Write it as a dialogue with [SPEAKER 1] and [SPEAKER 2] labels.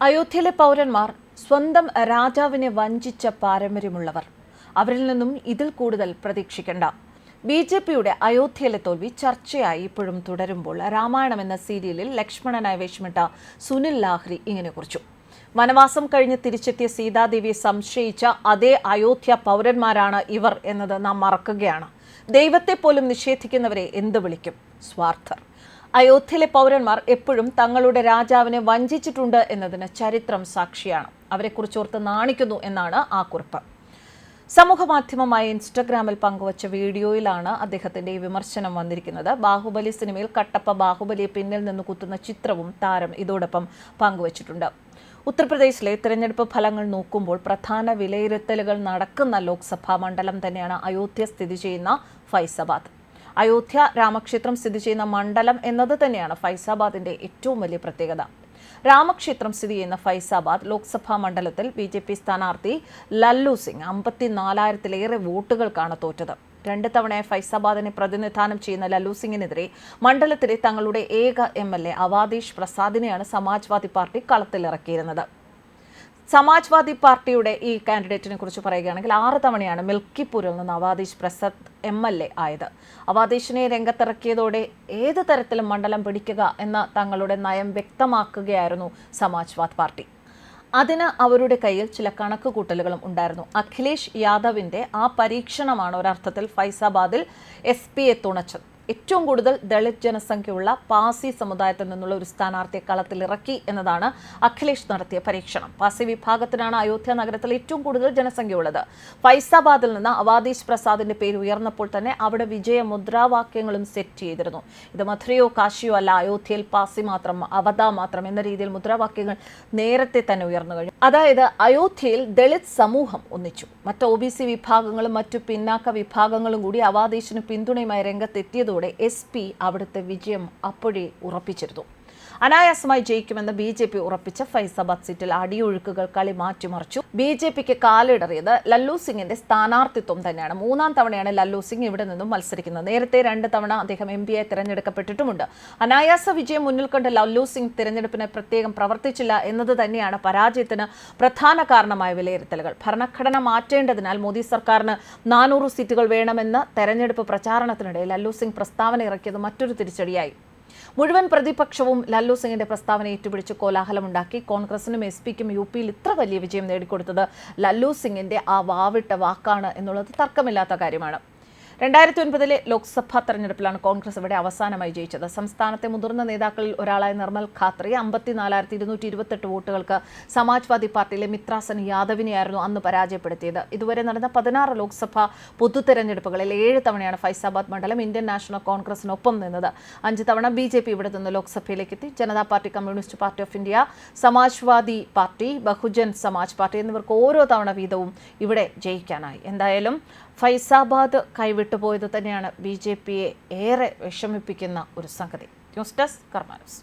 [SPEAKER 1] അയോധ്യയിലെ പൗരന്മാർ സ്വന്തം രാജാവിനെ വഞ്ചിച്ച പാരമ്പര്യമുള്ളവർ. അവരിൽ നിന്നും ഇതിൽ കൂടുതൽ പ്രതീക്ഷിക്കേണ്ട. ബി ജെ പിയുടെ അയോധ്യയിലെ തോൽവി ചർച്ചയായി ഇപ്പോഴും തുടരുമ്പോൾ രാമായണം എന്ന സീരിയലിൽ ലക്ഷ്മണനായി വേഷമിട്ട സുനിൽ ലാഹ്രി ഇങ്ങനെ കുറിച്ചു. വനവാസം കഴിഞ്ഞ് തിരിച്ചെത്തിയ സീതാദേവിയെ സംശയിച്ച അതേ അയോധ്യ പൗരന്മാരാണ് ഇവർ എന്നത് നാം മറക്കുകയാണ്. ദൈവത്തെ പോലും നിഷേധിക്കുന്നവരെ എന്ത് വിളിക്കും? സ്വാർത്ഥർ. അയോധ്യയിലെ പൗരന്മാർ എപ്പോഴും തങ്ങളുടെ രാജാവിനെ വഞ്ചിച്ചിട്ടുണ്ട് എന്നതിന് ചരിത്രം സാക്ഷിയാണ്. അവരെക്കുറിച്ചോർത്ത് നാണിക്കുന്നു എന്നാണ് ആ കുറിപ്പ്. സമൂഹമാധ്യമമായ ഇൻസ്റ്റഗ്രാമിൽ പങ്കുവച്ച വീഡിയോയിലാണ് അദ്ദേഹത്തിന്റെ ഈ വിമർശനം വന്നിരിക്കുന്നത്. ബാഹുബലി സിനിമയിൽ കട്ടപ്പ ബാഹുബലിയെ പിന്നിൽ നിന്ന് കുത്തുന്ന ചിത്രവും താരം ഇതോടൊപ്പം പങ്കുവച്ചിട്ടുണ്ട്. ഉത്തർപ്രദേശിലെ തിരഞ്ഞെടുപ്പ് ഫലങ്ങൾ നോക്കുമ്പോൾ പ്രധാന വിലയിരുത്തലുകൾ നടക്കുന്ന ലോക്സഭാ മണ്ഡലം തന്നെയാണ് അയോധ്യ സ്ഥിതി ചെയ്യുന്ന ഫൈസാബാദ്. അയോധ്യ രാമക്ഷേത്രം സ്ഥിതി ചെയ്യുന്ന മണ്ഡലം എന്നത് തന്നെയാണ് ഫൈസാബാദിന്റെ ഏറ്റവും വലിയ പ്രത്യേകത. രാമക്ഷേത്രം സ്ഥിതി ചെയ്യുന്ന ഫൈസാബാദ് ലോക്സഭാ മണ്ഡലത്തിൽ ബി ജെ പി സ്ഥാനാർത്ഥി ലല്ലു സിംഗ് അമ്പത്തിനാലായിരത്തിലേറെ വോട്ടുകൾക്കാണ് തോറ്റത്. രണ്ട് തവണയായി ഫൈസാബാദിനെ പ്രതിനിധാനം ചെയ്യുന്ന ലല്ലു സിംഗിനെതിരെ മണ്ഡലത്തിലെ തങ്ങളുടെ ഏക എം എൽ എ അവാദീഷ് പ്രസാദിനെയാണ് സമാജ്വാദി പാർട്ടി കളത്തിലിറക്കിയിരുന്നത്. സമാജ്വാദി പാർട്ടിയുടെ ഈ കാൻഡിഡേറ്റിനെ കുറിച്ച് പറയുകയാണെങ്കിൽ ആറ് തവണയാണ് മിൽക്കിപ്പൂരിൽ നിന്ന് Awadhesh Prasad M L A ആയത്. അവാദീഷിനെ രംഗത്തിറക്കിയതോടെ ഏത് തരത്തിലും മണ്ഡലം പിടിക്കുക എന്ന തങ്ങളുടെ നയം വ്യക്തമാക്കുകയായിരുന്നു സമാജ്വാദ് പാർട്ടി. അതിന് അവരുടെ കയ്യിൽ ചില കണക്കുകൂട്ടലുകളും ഉണ്ടായിരുന്നു. അഖിലേഷ് യാദവിന്റെ ആ പരീക്ഷണമാണ് ഒരർത്ഥത്തിൽ ഫൈസാബാദിൽ എസ് പിയെ തുണച്ചത്. ഏറ്റവും കൂടുതൽ ദളിത് ജനസംഖ്യയുള്ള പാസി സമുദായത്തിൽ നിന്നുള്ള ഒരു സ്ഥാനാർത്ഥിയെ കളത്തിലിറക്കി എന്നതാണ് അഖിലേഷ് നടത്തിയ പരീക്ഷണം. പാസി വിഭാഗത്തിനാണ് അയോധ്യ നഗരത്തിൽ ഏറ്റവും കൂടുതൽ ജനസംഖ്യയുള്ളത് ഫൈസാബാദിൽ നിന്ന് അവാദീഷ് പ്രസാദിന്റെ പേര് ഉയർന്നപ്പോൾ തന്നെ അവിടെ വിജയ മുദ്രാവാക്യങ്ങളും സെറ്റ് ചെയ്തിരുന്നു. ഇത് മധുരയോ കാശിയോ അല്ല അയോധ്യയിൽ പാസി മാത്രം അവധ മാത്രം എന്ന രീതിയിൽ മുദ്രാവാക്യങ്ങൾ നേരത്തെ തന്നെ ഉയർന്നു കഴിഞ്ഞു. അതായത് അയോധ്യയിൽ ദളിത് സമൂഹം ഒന്നിച്ചു. മറ്റ് ഒ ബി സി വിഭാഗങ്ങളും മറ്റു പിന്നാക്ക വിഭാഗങ്ങളും കൂടി അവാദീഷിന് പിന്തുണയുമായി രംഗത്തെത്തിയതോടെ എസ് പി അവിടുത്തെ വിജയം അപ്പോഴേ ഉറപ്പിച്ചിരുന്നു അനായാസമായി ജയിക്കുമെന്ന് ബി ജെ പി ഉറപ്പിച്ച ഫൈസാബാദ് സീറ്റിൽ അടിയൊഴുക്കുകൾ കളി മാറ്റിമറിച്ചു. ബി ജെ പിക്ക് കാലിടറിയത് ലല്ലു സിംഗിന്റെ സ്ഥാനാർത്ഥിത്വം തന്നെയാണ്. മൂന്നാം തവണയാണ് ലല്ലു സിംഗ് ഇവിടെ നിന്നും മത്സരിക്കുന്നത്. നേരത്തെ രണ്ട് തവണ അദ്ദേഹം എം ആയി തിരഞ്ഞെടുക്കപ്പെട്ടിട്ടുമുണ്ട്. അനായാസ വിജയം മുന്നിൽ കണ്ട് ലല്ലു സിംഗ് തിരഞ്ഞെടുപ്പിന് പ്രത്യേകം പ്രവർത്തിച്ചില്ല എന്നത് തന്നെയാണ് പരാജയത്തിന് പ്രധാന കാരണമായ വിലയിരുത്തലുകൾ. ഭരണഘടന മാറ്റേണ്ടതിനാൽ മോദി സർക്കാരിന് നാനൂറ് സീറ്റുകൾ വേണമെന്ന് തെരഞ്ഞെടുപ്പ് പ്രചാരണത്തിനിടെ ലല്ലു സിംഗ് പ്രസ്താവന ഇറക്കിയത് മറ്റൊരു തിരിച്ചടിയായി. മുഴുവൻ പ്രതിപക്ഷവും ലല്ലു സിംഗിന്റെ പ്രസ്താവന ഏറ്റുപിടിച്ച് കോലാഹലമുണ്ടാക്കി. കോൺഗ്രസിനും എസ് പിക്കും യു പിയിൽ ഇത്ര വലിയ വിജയം നേടിക്കൊടുത്തത് ലല്ലു സിംഗിന്റെ ആ വാവിട്ട വാക്കാണ് എന്നുള്ളത് തർക്കമില്ലാത്ത കാര്യമാണ്. രണ്ടായിരത്തി ഒൻപതിലെ ലോക്സഭാ തെരഞ്ഞെടുപ്പിലാണ് കോൺഗ്രസ് ഇവിടെ അവസാനമായി ജയിച്ചത്. സംസ്ഥാനത്തെ മുതിർന്ന നേതാക്കളിൽ ഒരാളായ നിർമ്മൽ ഖാത്രി അമ്പത്തിനാലായിരത്തി ഇരുന്നൂറ്റി ഇരുപത്തെട്ട് വോട്ടുകൾക്ക് സമാജ്വാദി പാർട്ടിയിലെ മിത്രാസൻ യാദവിനെയായിരുന്നു അന്ന് പരാജയപ്പെടുത്തിയത്. ഇതുവരെ നടന്ന പതിനാറ് ലോക്സഭാ പൊതു തെരഞ്ഞെടുപ്പുകളിൽ ഏഴ് തവണയാണ് ഫൈസാബാദ് മണ്ഡലം ഇന്ത്യൻ നാഷണൽ കോൺഗ്രസിനൊപ്പം നിന്നത്. അഞ്ച് തവണ ബി ജെ പി ഇവിടെ നിന്ന് ലോക്സഭയിലേക്ക് എത്തി Janata party communist party of India Samajwadi party Bahujan Samaj party എന്നിവർക്ക് ഓരോ തവണ വീതവും ഇവിടെ ജയിക്കാനായി. എന്തായാലും ഫൈസാബാദ് കൈവിട്ടുപോയത് തന്നെയാണ് ബി ഏറെ വിഷമിപ്പിക്കുന്ന ഒരു സംഗതി. News desk കർമാനസ്